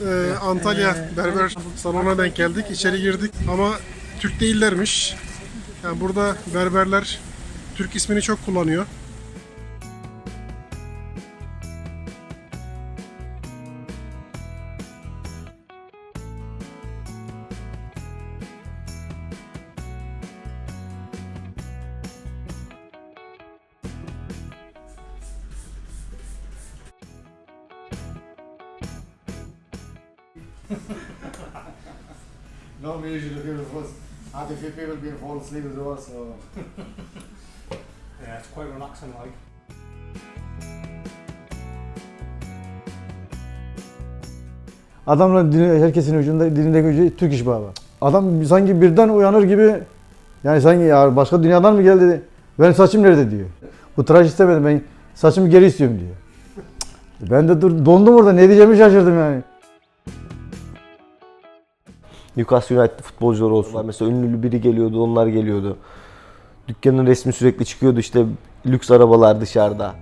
Ee, Antalya berber salonuna denk geldik. İçeri girdik ama Türk değillermiş. Yani burada berberler Türk ismini çok kullanıyor. People being falling asleep as well, so Yeah, it's quite relaxing, like. Adamla dili- herkesin ucunda dilindeki ucu Türk iş baba. Adam sanki birden uyanır gibi yani sanki ya başka dünyadan mı geldi? Benim saçım nerede diyor. Bu tıraş istemedim ben saçımı geri istiyorum diyor. Ben de dur dondum orada ne diyeceğimi şaşırdım yani. Newcastle United futbolcuları olsun. Mesela ünlü biri geliyordu, onlar geliyordu. Dükkanın resmi sürekli çıkıyordu işte lüks arabalar dışarıda.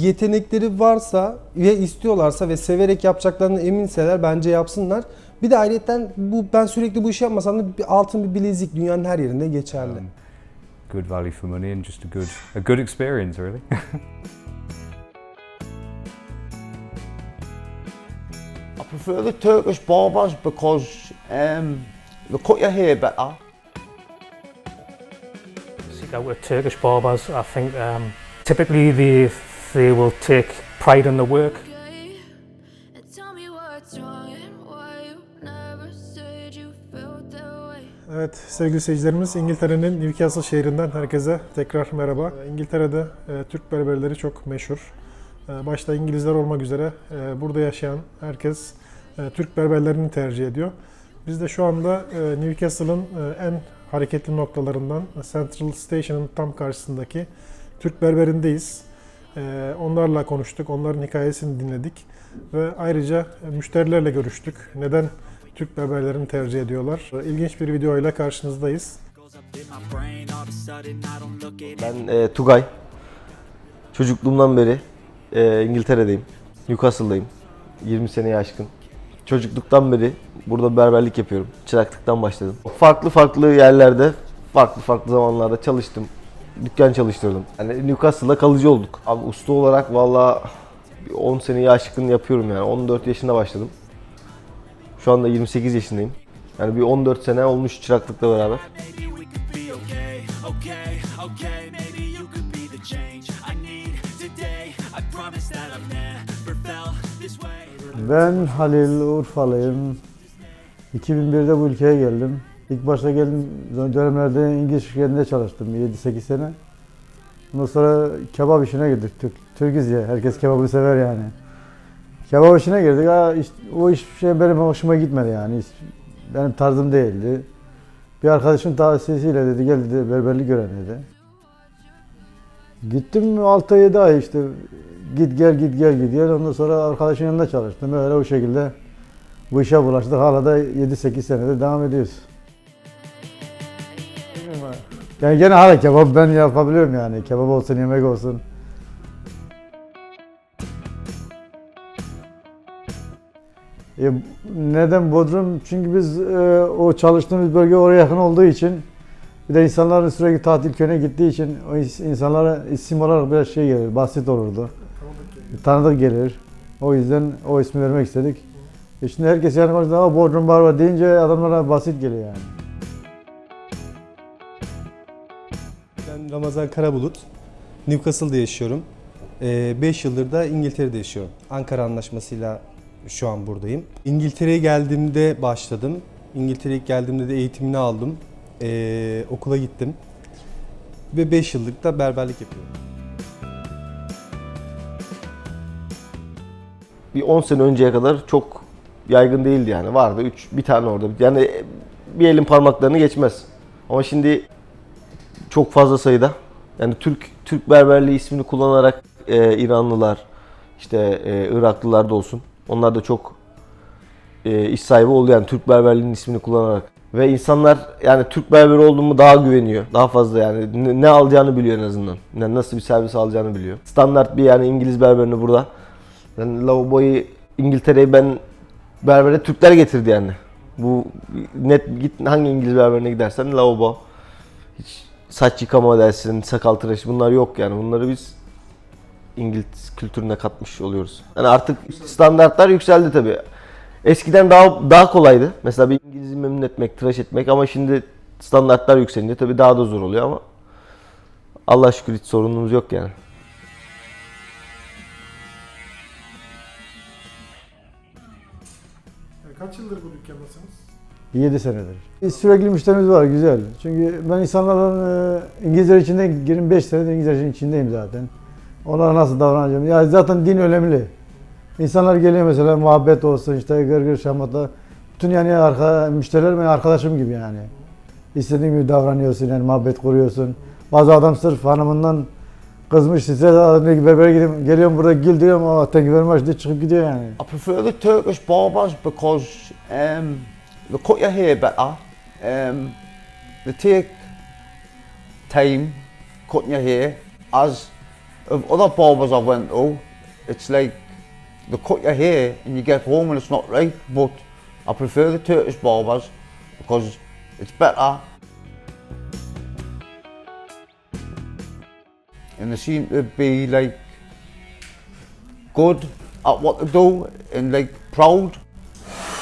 yetenekleri varsa ve istiyorlarsa ve severek yapacaklarını eminseler bence yapsınlar. Bir de ayrıca bu ben sürekli bu işi yapmasam da bir altın bir bilezik dünyanın her yerinde geçerli. um, good value for money and just a good a good experience really. Prefer the Turkish barbers because um, they cut your hair better. Seek out with Turkish barbers. I think um, typically they they will take pride in the work. Evet sevgili seyircilerimiz İngiltere'nin Newcastle şehrinden herkese tekrar merhaba. Ee, İngiltere'de e, Türk berberleri çok meşhur. E, başta İngilizler olmak üzere e, burada yaşayan herkes e, Türk berberlerini tercih ediyor. Biz de şu anda e, Newcastle'ın e, en hareketli noktalarından Central Station'ın tam karşısındaki Türk berberindeyiz. E, onlarla konuştuk, onların hikayesini dinledik ve ayrıca e, müşterilerle görüştük. Neden Türk berberlerini tercih ediyorlar? İlginç bir videoyla karşınızdayız. Ben e, Tugay. Çocukluğumdan beri e, İngiltere'deyim. Newcastle'dayım. 20 seneye aşkın. Çocukluktan beri burada berberlik yapıyorum. Çıraklıktan başladım. Farklı farklı yerlerde, farklı farklı zamanlarda çalıştım. Dükkan çalıştırdım. Yani Newcastle'da kalıcı olduk. Abi usta olarak valla 10 seneye aşkın yapıyorum yani. 14 yaşında başladım. Şu anda 28 yaşındayım. Yani bir 14 sene olmuş çıraklıkla beraber. Ben Halil Urfalıyım. 2001'de bu ülkeye geldim. İlk başta geldim dönemlerde İngiliz şirketinde çalıştım 7-8 sene. Ondan sonra kebap işine girdik. Türk, Türküz ya, herkes kebabı sever yani. Kebap işine girdik. Ha, işte, o iş şey benim hoşuma gitmedi yani. Hiç benim tarzım değildi. Bir arkadaşın tavsiyesiyle dedi gel dedi berberlik öğren dedi. Gittim 6-7 ay işte git gel git gel git gel. Ondan sonra arkadaşın yanında çalıştım. Öyle o şekilde bu işe bulaştık. Hala da 7-8 senedir devam ediyoruz. Yani gene hala kebap ben yapabiliyorum yani. Kebap olsun, yemek olsun. E, neden Bodrum? Çünkü biz e, o çalıştığımız bölge oraya yakın olduğu için bir de insanların sürekli tatil köyüne gittiği için o insanlara isim olarak biraz şey gelir, basit olurdu. Tanıdık gelir. O yüzden o ismi vermek istedik. E şimdi herkes yani konuştuğunda "Aa, Bodrum Barbar deyince adamlara basit geliyor yani. Ben Ramazan Karabulut. Newcastle'da yaşıyorum. 5 yıldır da İngiltere'de yaşıyorum. Ankara Anlaşması'yla şu an buradayım. İngiltere'ye geldiğimde başladım. İngiltere'ye geldiğimde de eğitimini aldım. Ee, okula gittim. Ve 5 yıllık da berberlik yapıyorum. bir 10 sene önceye kadar çok yaygın değildi yani. Vardı 3 bir tane orada. Yani bir elin parmaklarını geçmez. Ama şimdi çok fazla sayıda yani Türk Türk berberliği ismini kullanarak e, İranlılar işte e, Iraklılar da olsun. Onlar da çok e, iş sahibi oldu yani Türk berberliğinin ismini kullanarak. Ve insanlar yani Türk berberi olduğumu daha güveniyor. Daha fazla yani ne, ne alacağını biliyor en azından. Yani nasıl bir servis alacağını biliyor. Standart bir yani İngiliz berberini burada Yani lavaboyu İngiltere'ye ben berbere Türkler getirdi yani. Bu net git hangi İngiliz berberine gidersen lavabo. Hiç saç yıkama dersin, sakal tıraşı bunlar yok yani. Bunları biz İngiliz kültürüne katmış oluyoruz. Yani artık standartlar yükseldi tabii. Eskiden daha daha kolaydı. Mesela bir İngiliz'i memnun etmek, tıraş etmek ama şimdi standartlar yükselince tabii daha da zor oluyor ama Allah şükür hiç sorunumuz yok yani. Kaç yıldır bu dükkandasınız? 7 senedir. E, Sürekli müşterimiz var, güzel. Çünkü ben insanların e, İngilizler içinde 25 senedir İngilizler içindeyim zaten. Onlara nasıl davranacağım? Ya zaten din önemli. İnsanlar geliyor mesela muhabbet olsun işte gırgır şamata. Bütün yani arka, müşteriler benim arkadaşım gibi yani. İstediğin gibi davranıyorsun yani muhabbet kuruyorsun. Bazı adam sırf hanımından kızmış size de berbere gideyim, geliyorum burada gül diyorum ama thank you very much diye çıkıp gidiyor yani. I prefer the Turkish barbers because um, they cut your hair better. Um, they take time cutting your hair. As of other barbers I went to, it's like they cut your hair and you get home and it's not right. But I prefer the Turkish barbers because it's better. And they seem to be like good at what they do and like proud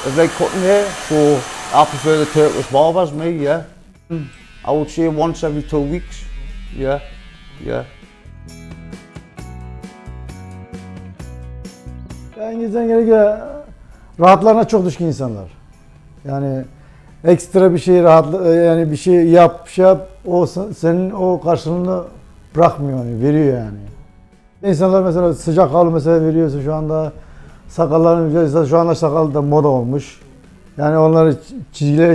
of like cutting hair. So I prefer the Turkish barbers, me, yeah. Mm. I would say once every two weeks, yeah, yeah. Ya İngilizden gelince rahatlarına çok düşkün insanlar. Yani ekstra bir şey rahat yani bir şey yap, şey yap o sen- senin o karşılığını bırakmıyor yani, veriyor yani. İnsanlar mesela sıcak havlu mesela veriyorsun şu anda sakalların şu anda sakal da moda olmuş. Yani onları çizgileri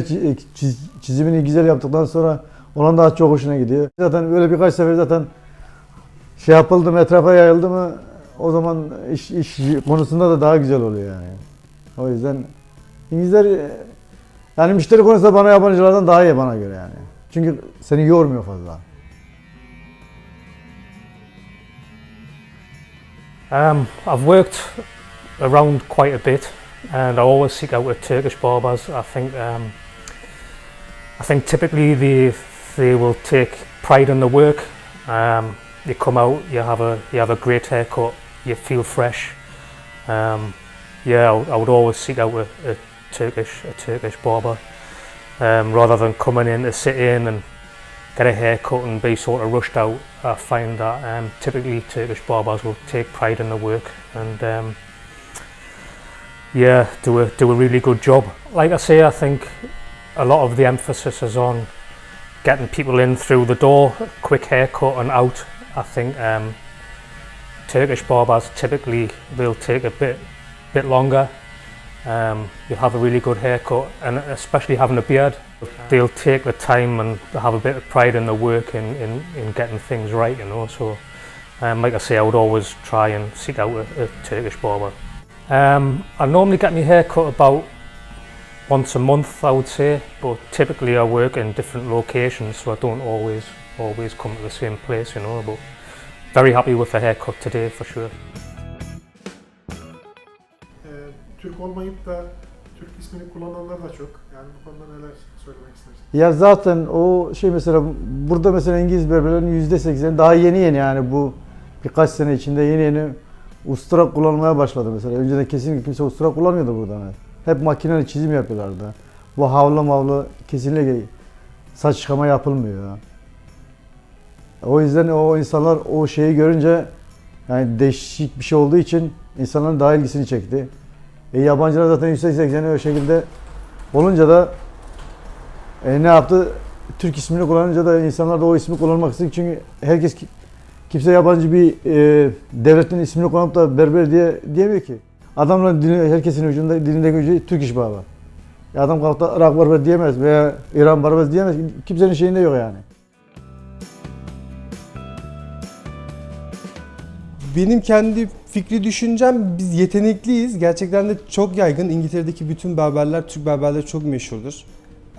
çiz- çizimini güzel yaptıktan sonra onun daha çok hoşuna gidiyor. Zaten böyle birkaç sefer zaten şey yapıldı mı etrafa yayıldı mı o zaman iş, iş konusunda da daha güzel oluyor yani. O yüzden İngilizler yani müşteri konusunda bana yabancılardan daha iyi bana göre yani. Çünkü seni yormuyor fazla. Um, I've worked around quite a bit, and I always seek out the Turkish barbers. I think um, I think typically they they will take pride in the work. Um, you come out, you have a you have a great haircut, you feel fresh. Um, yeah, I, would- I would always seek out a, a Turkish a Turkish barber um, rather than coming in to sit in and get a haircut and be sort of rushed out. I find that um, typically Turkish barbers will take pride in the work and um, yeah, do a do a really good job. Like I say, I think a lot of the emphasis is on getting people in through the door, quick haircut and out. I think um, Turkish barbers typically they'll take a bit bit longer. Um, you'll have a really good haircut, and especially having a beard, they'll take the time and have a bit of pride in the work in, in, in getting things right, you know. So, um, like I say, I would always try and seek out a, a Turkish barber. Um, I normally get my hair cut about once a month, I would say, but typically I work in different locations, so I don't always always come to the same place, you know. But very happy with the haircut today for sure. Ee, Türk olmayıp da Türk ismini kullananlar da çok. Yani bu konuda neler söylemek istersin? Ya zaten o şey mesela burada mesela İngiliz berberlerin yüzde seksen daha yeni yeni yani bu birkaç sene içinde yeni yeni ustura kullanmaya başladı mesela. Önceden kesinlikle kimse ustura kullanmıyordu burada. Yani. Hep makineli çizim yapıyorlardı. Bu havlu mavlu kesinlikle saç çıkama yapılmıyor. O yüzden o insanlar o şeyi görünce yani değişik bir şey olduğu için insanların daha ilgisini çekti. E yabancılar zaten %80'i o şekilde olunca da e, ne yaptı? Türk ismini kullanınca da insanlar da o ismi kullanmak istedi. Çünkü herkes ki- kimse yabancı bir e, devletin ismini kullanıp da berber diye diyemiyor ki. Adamların dili, herkesin ucunda dilindeki ucu Türk iş barber. Ya adam kalkıp da Irak barber diyemez veya İran barber diyemez. Kimsenin şeyinde yok yani. Benim kendi fikri düşüncem biz yetenekliyiz. Gerçekten de çok yaygın. İngiltere'deki bütün berberler, Türk berberleri çok meşhurdur.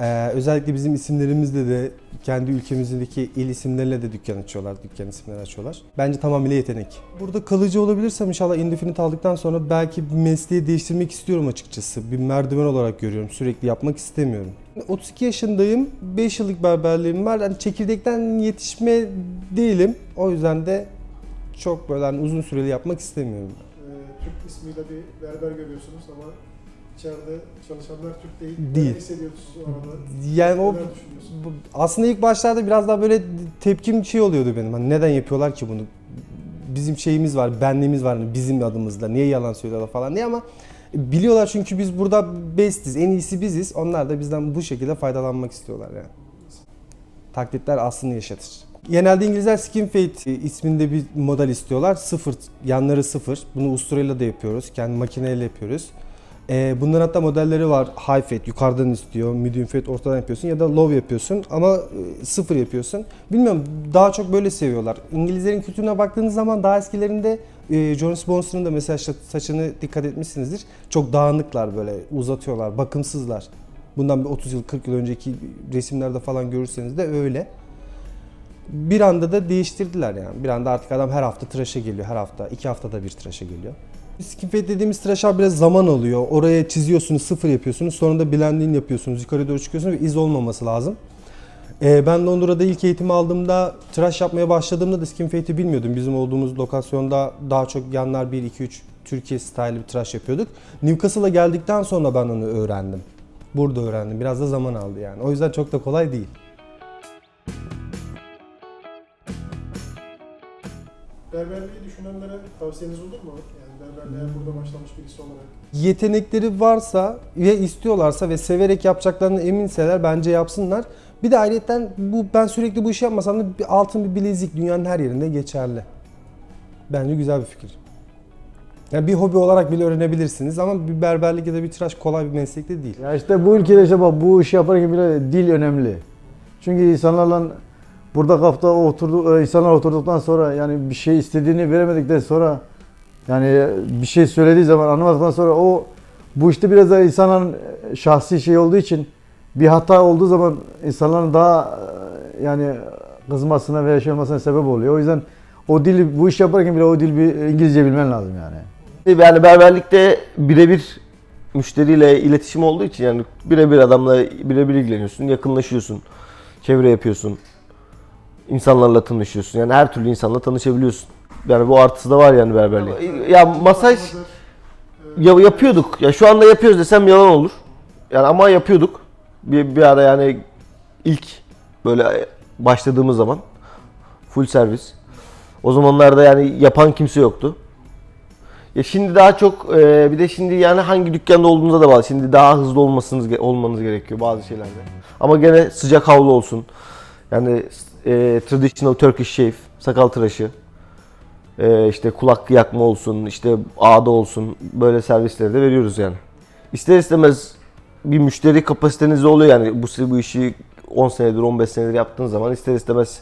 Ee, özellikle bizim isimlerimizle de kendi ülkemizdeki il isimleriyle de dükkan açıyorlar, dükkan isimleri açıyorlar. Bence tamamıyla yetenek. Burada kalıcı olabilirsem inşallah Indefinite aldıktan sonra belki bir mesleği değiştirmek istiyorum açıkçası. Bir merdiven olarak görüyorum. Sürekli yapmak istemiyorum. 32 yaşındayım. 5 yıllık berberliğim var. Yani çekirdekten yetişme değilim. O yüzden de çok böyle hani uzun süreli yapmak istemiyorum. Ee, Türk ismiyle bir berber görüyorsunuz ama içeride çalışanlar Türk değil. Değil. Neler hissediyorsunuz o arada? Yani o Neler düşünüyorsunuz? Bu- Aslında ilk başlarda biraz daha böyle tepkim şey oluyordu benim. Hani neden yapıyorlar ki bunu? Bizim şeyimiz var, benliğimiz var hani bizim adımızda. Niye yalan söylüyorlar falan diye ama biliyorlar çünkü biz burada bestiz. En iyisi biziz. Onlar da bizden bu şekilde faydalanmak istiyorlar yani. Taklitler aslını yaşatır. Genelde İngilizler skin fade isminde bir model istiyorlar. Sıfır, yanları sıfır. Bunu usturayla da yapıyoruz. Kendi makineyle yapıyoruz. Ee, bunların hatta modelleri var. High fat yukarıdan istiyor, medium fat ortadan yapıyorsun ya da low yapıyorsun ama e, sıfır yapıyorsun. Bilmiyorum daha çok böyle seviyorlar. İngilizlerin kültürüne baktığınız zaman daha eskilerinde e, John Sponsor'ın da mesela sa- saçını dikkat etmişsinizdir. Çok dağınıklar böyle uzatıyorlar, bakımsızlar. Bundan bir 30 yıl 40 yıl önceki resimlerde falan görürseniz de öyle. Bir anda da değiştirdiler yani. Bir anda artık adam her hafta tıraşa geliyor. Her hafta, iki haftada bir tıraşa geliyor. Skin fade dediğimiz tıraşlar biraz zaman alıyor. Oraya çiziyorsunuz, sıfır yapıyorsunuz. Sonra da blending yapıyorsunuz. Yukarı doğru çıkıyorsunuz ve iz olmaması lazım. Ee, ben Londra'da ilk eğitimi aldığımda, tıraş yapmaya başladığımda da skin fade'i bilmiyordum. Bizim olduğumuz lokasyonda daha çok yanlar 1, 2, 3 Türkiye style bir tıraş yapıyorduk. Newcastle'a geldikten sonra ben onu öğrendim. Burada öğrendim. Biraz da zaman aldı yani. O yüzden çok da kolay değil. Berberliği düşünenlere tavsiyeniz olur mu? Yani berberliğe burada başlamış birisi olarak. yetenekleri varsa ve istiyorlarsa ve severek yapacaklarını eminseler bence yapsınlar. Bir de ayrıca bu ben sürekli bu işi yapmasam da bir altın bir bilezik dünyanın her yerinde geçerli. Bence güzel bir fikir. Yani bir hobi olarak bile öğrenebilirsiniz ama bir berberlik ya da bir tıraş kolay bir meslek de değil. Ya işte bu ülkede işte bak bu işi yaparken bile dil önemli. Çünkü insanlarla burada kafta oturdu e, insanlar oturduktan sonra yani bir şey istediğini veremedikten sonra yani bir şey söylediği zaman anlamadıktan sonra o bu işte biraz da insanların şahsi şey olduğu için bir hata olduğu zaman insanların daha e, yani kızmasına veya şey olmasına sebep oluyor. O yüzden o dili bu iş yaparken bile o dil bir İngilizce bilmen lazım yani. Yani berberlikte birebir müşteriyle iletişim olduğu için yani birebir adamla birebir ilgileniyorsun, yakınlaşıyorsun, çevre yapıyorsun, insanlarla tanışıyorsun. Yani her türlü insanla tanışabiliyorsun. Yani bu artısı da var yani berberliğin. Ya masaj ya yapıyorduk. Ya şu anda yapıyoruz desem yalan olur. Yani ama yapıyorduk. Bir, bir ara yani ilk böyle başladığımız zaman full servis. O zamanlarda yani yapan kimse yoktu. Ya şimdi daha çok e, bir de şimdi yani hangi dükkanda olduğunuza da bağlı. Şimdi daha hızlı olmasınız olmanız gerekiyor bazı şeylerde. Ama gene sıcak havlu olsun. Yani e, traditional Turkish shave, sakal tıraşı. E, işte kulak yakma olsun, işte ağda olsun. Böyle servisleri de veriyoruz yani. İster istemez bir müşteri kapasiteniz oluyor yani bu bu işi 10 senedir 15 senedir yaptığınız zaman ister istemez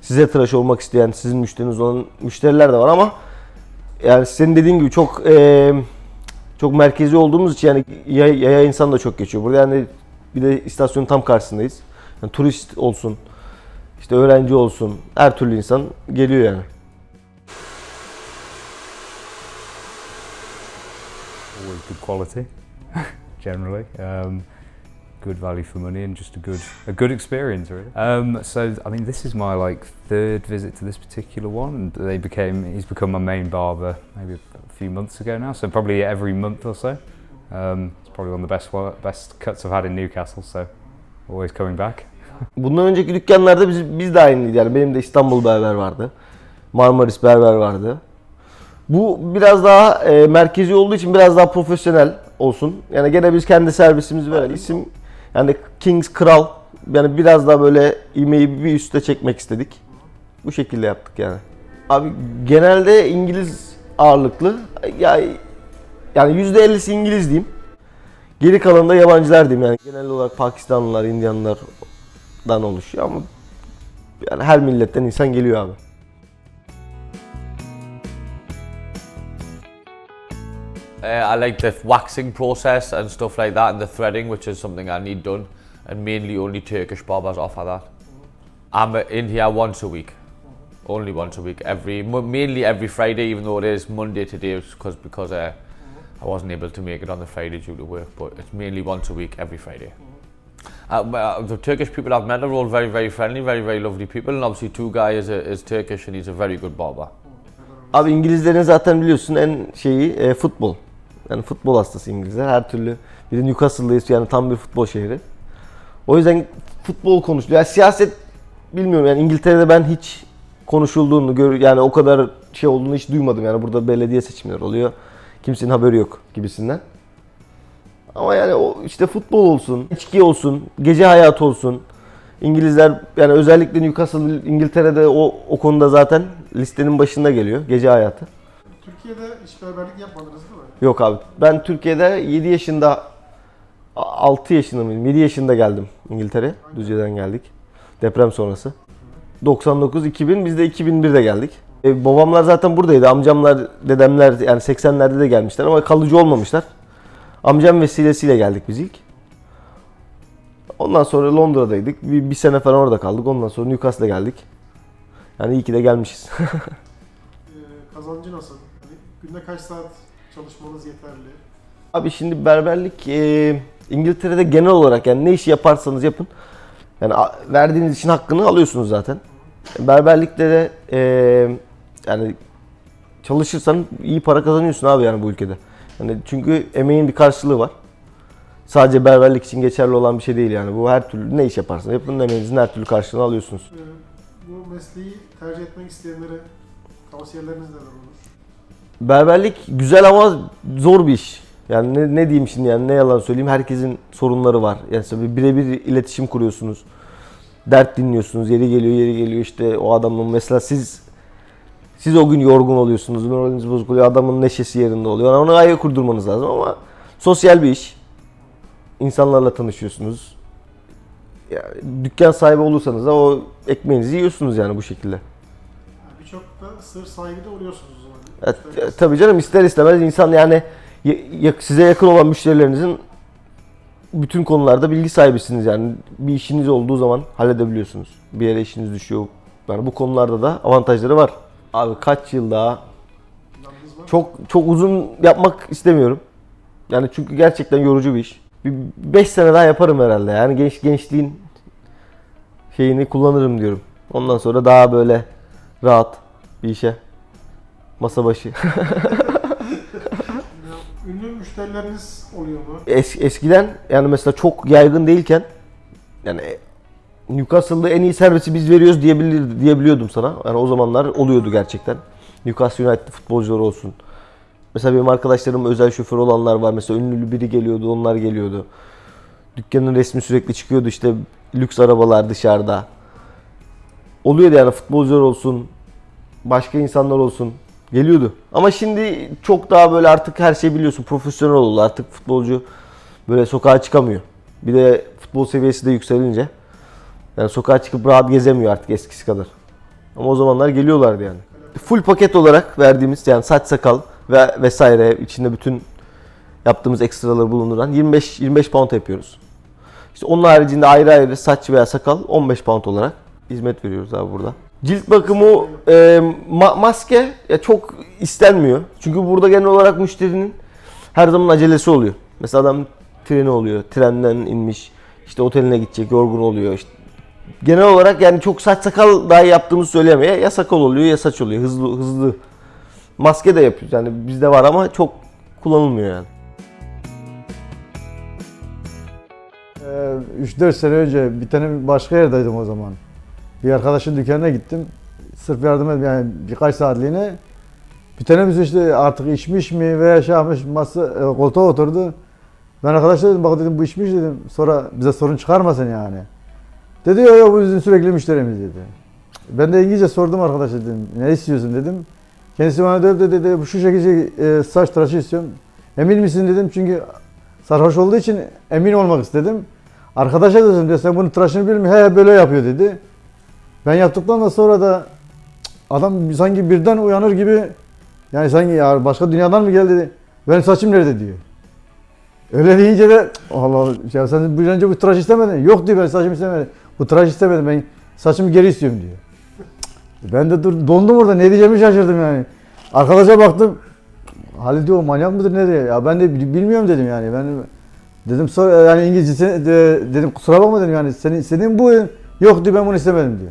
size tıraş olmak isteyen sizin müşteriniz olan müşteriler de var ama yani senin dediğin gibi çok eee, çok merkezi olduğumuz için yani yaya, yaya insan da çok geçiyor. Burada yani bir de istasyonun tam karşısındayız. Yani turist olsun, işte öğrenci olsun, her türlü insan geliyor yani. Always good quality, generally. Um, good value for money and just a good a good experience really. Um, so I mean this is my like third visit to this particular one and they became he's become my main barber maybe a few months ago now so probably every month or so. Um, it's probably one of the best best cuts I've had in Newcastle so always coming back. Bundan önceki dükkanlarda biz, biz de aynıydı yani benim de İstanbul Berber vardı. Marmaris Berber vardı. Bu biraz daha e, merkezi olduğu için biraz daha profesyonel olsun. Yani gene biz kendi servisimizi verelim. İsim yani Kings Kral yani biraz daha böyle imeği bir üste çekmek istedik. Bu şekilde yaptık yani. Abi genelde İngiliz ağırlıklı. Ya yani %50'si İngiliz diyeyim. Geri kalanı da yabancılar diyeyim yani. Genel olarak Pakistanlılar, Indiyanlardan oluşuyor ama yani her milletten insan geliyor abi. Uh, I like the waxing process and stuff like that, and the threading, which is something I need done. and mainly only Turkish barbers offer that. I'm in here once a week, only once a week. Every mainly every Friday, even though it is Monday today, because because uh, I wasn't able to make it on the Friday due to work. But it's mainly once a week, every Friday. Uh, the Turkish people I've met are all very, very friendly, very, very lovely people. And obviously, two guy is, a, is Turkish and he's a very good barber. Abi İngilizlerin zaten biliyorsun en şeyi e, futbol. Yani futbol hastası İngilizler. Her türlü bir de Newcastle'dayız yani tam bir futbol şehri. O yüzden futbol konuşuluyor. Yani siyaset bilmiyorum yani İngiltere'de ben hiç konuşulduğunu gör yani o kadar şey olduğunu hiç duymadım. Yani burada belediye seçimleri oluyor. Kimsenin haberi yok gibisinden. Ama yani o işte futbol olsun, içki olsun, gece hayatı olsun. İngilizler yani özellikle Newcastle İngiltere'de o o konuda zaten listenin başında geliyor gece hayatı. Türkiye'de hiç berberlik yapmadınız değil mi? Yok abi. Ben Türkiye'de 7 yaşında 6 yaşında mıyım? 7 yaşında geldim İngiltere. Düzce'den geldik. Deprem sonrası. 99 2000 biz de 2001'de geldik. E, babamlar zaten buradaydı. Amcamlar, dedemler yani 80'lerde de gelmişler ama kalıcı olmamışlar. Amcam vesilesiyle geldik biz ilk. Ondan sonra Londra'daydık. Bir, bir sene falan orada kaldık. Ondan sonra Newcastle'a geldik. Yani iyi ki de gelmişiz. Ee, kazancı nasıl? Hani günde kaç saat çalışmanız yeterli? Abi şimdi berberlik e, İngiltere'de genel olarak yani ne işi yaparsanız yapın yani a- verdiğiniz için hakkını alıyorsunuz zaten. Berberlikte de e, yani çalışırsan iyi para kazanıyorsun abi yani bu ülkede. Yani çünkü emeğin bir karşılığı var. Sadece berberlik için geçerli olan bir şey değil yani. Bu her türlü ne iş yaparsan yapın emeğinizin her türlü karşılığını alıyorsunuz. Ee, bu mesleği tercih etmek isteyenlere tavsiyeleriniz neler olur? Berberlik güzel ama zor bir iş. Yani ne, ne diyeyim şimdi yani ne yalan söyleyeyim herkesin sorunları var. Yani tabii birebir iletişim kuruyorsunuz. Dert dinliyorsunuz. Yeri geliyor yeri geliyor işte o adamın mesela siz siz o gün yorgun oluyorsunuz. Moraliniz bozuk oluyor. Adamın neşesi yerinde oluyor. Ona ayak kurdurmanız lazım ama sosyal bir iş. İnsanlarla tanışıyorsunuz. Yani dükkan sahibi olursanız da o ekmeğinizi yiyorsunuz yani bu şekilde. Birçok da sır de oluyorsunuz o zaman. Ya, Müşteriler- tabii canım ister istemez insan yani y- y- size yakın olan müşterilerinizin bütün konularda bilgi sahibisiniz yani bir işiniz olduğu zaman halledebiliyorsunuz. Bir yere işiniz düşüyor. Yani bu konularda da avantajları var. Abi kaç yıl daha çok çok uzun yapmak istemiyorum. Yani çünkü gerçekten yorucu bir iş. Bir 5 sene daha yaparım herhalde. Yani genç gençliğin şeyini kullanırım diyorum. Ondan sonra daha böyle rahat bir işe masa başı. Ünlü müşterileriniz oluyor mu? Es, eskiden yani mesela çok yaygın değilken yani Newcastle'da en iyi servisi biz veriyoruz diyebilir diyebiliyordum sana. Yani o zamanlar oluyordu gerçekten. Newcastle United futbolcuları olsun. Mesela benim arkadaşlarım özel şoför olanlar var. Mesela ünlü biri geliyordu, onlar geliyordu. Dükkanın resmi sürekli çıkıyordu işte lüks arabalar dışarıda. Oluyordu yani futbolcular olsun, başka insanlar olsun geliyordu. Ama şimdi çok daha böyle artık her şey biliyorsun profesyonel oldu. Artık futbolcu böyle sokağa çıkamıyor. Bir de futbol seviyesi de yükselince yani sokağa çıkıp rahat gezemiyor artık eskisi kadar. Ama o zamanlar geliyorlardı yani. Full paket olarak verdiğimiz yani saç sakal ve vesaire içinde bütün yaptığımız ekstraları bulunduran 25 25 pound yapıyoruz. İşte onun haricinde ayrı ayrı saç veya sakal 15 pound olarak hizmet veriyoruz abi burada. Cilt bakımı e, ma- maske ya çok istenmiyor. Çünkü burada genel olarak müşterinin her zaman acelesi oluyor. Mesela adam treni oluyor, trenden inmiş, işte oteline gidecek, yorgun oluyor. İşte genel olarak yani çok saç sakal dahi yaptığımızı söyleyemiyor. Ya sakal oluyor ya saç oluyor. Hızlı hızlı. Maske de yapıyoruz. Yani bizde var ama çok kullanılmıyor yani. Ee, 3-4 sene önce bir tane başka yerdeydim o zaman. Bir arkadaşın dükkanına gittim. Sırf yardım et yani birkaç saatliğine. Bir tanemiz işte artık içmiş mi veya şey yapmış masa e, koltuğa oturdu. Ben arkadaşa dedim bak dedim bu içmiş dedim. Sonra bize sorun çıkarmasın yani. Dedi yok bu bizim sürekli müşterimiz dedi. Ben de İngilizce sordum arkadaşa dedim. Ne istiyorsun dedim. Kendisi bana dedi dedi şu şekilde e, saç tıraşı istiyorum. Emin misin dedim çünkü sarhoş olduğu için emin olmak istedim. Arkadaşa dedim de sen bunun tıraşını bilmiyor. He böyle yapıyor dedi. Ben yaptıktan da sonra da adam sanki birden uyanır gibi yani sanki ya başka dünyadan mı geldi. Benim saçım nerede diyor. Öyle deyince de Allah Allah ya sen bu önce bu tıraş istemedin. Yok diyor ben saçımı istemedim. Bu tıraş istemedim ben saçımı geri istiyorum diyor. Ben de dur dondum orada ne diyeceğimi şaşırdım yani. Arkadaşa baktım. Halil diyor manyak mıdır ne diyor. Ya ben de bil- bilmiyorum dedim yani. Ben dedim sor yani İngilizcesi de- dedim kusura bakma dedim yani senin istediğin bu. Yok diyor ben bunu istemedim diyor.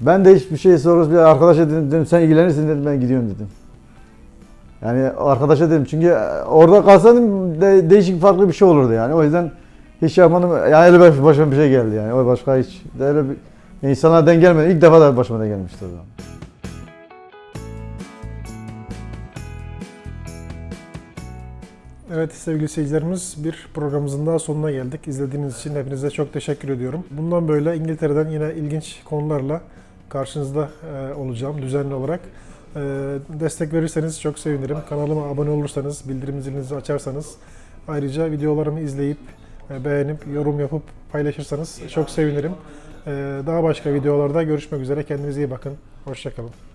Ben de hiçbir şey soruyoruz bir arkadaşa dedim, dedim sen ilgilenirsin dedim ben gidiyorum dedim. Yani arkadaşa dedim çünkü orada kalsaydım de, değişik farklı bir şey olurdu yani. O yüzden hiç yapmadım. Yani öyle baş- başıma bir şey geldi yani. O başka hiç öyle bir insana denk gelmedi. İlk defa da başıma denk gelmişti o zaman. Evet sevgili seyircilerimiz bir programımızın daha sonuna geldik. İzlediğiniz için hepinize çok teşekkür ediyorum. Bundan böyle İngiltere'den yine ilginç konularla karşınızda e, olacağım düzenli olarak. E, destek verirseniz çok sevinirim. Kanalıma abone olursanız, bildirim zilinizi açarsanız, ayrıca videolarımı izleyip, beğenip, yorum yapıp paylaşırsanız çok sevinirim. E, daha başka videolarda görüşmek üzere. Kendinize iyi bakın. Hoşçakalın.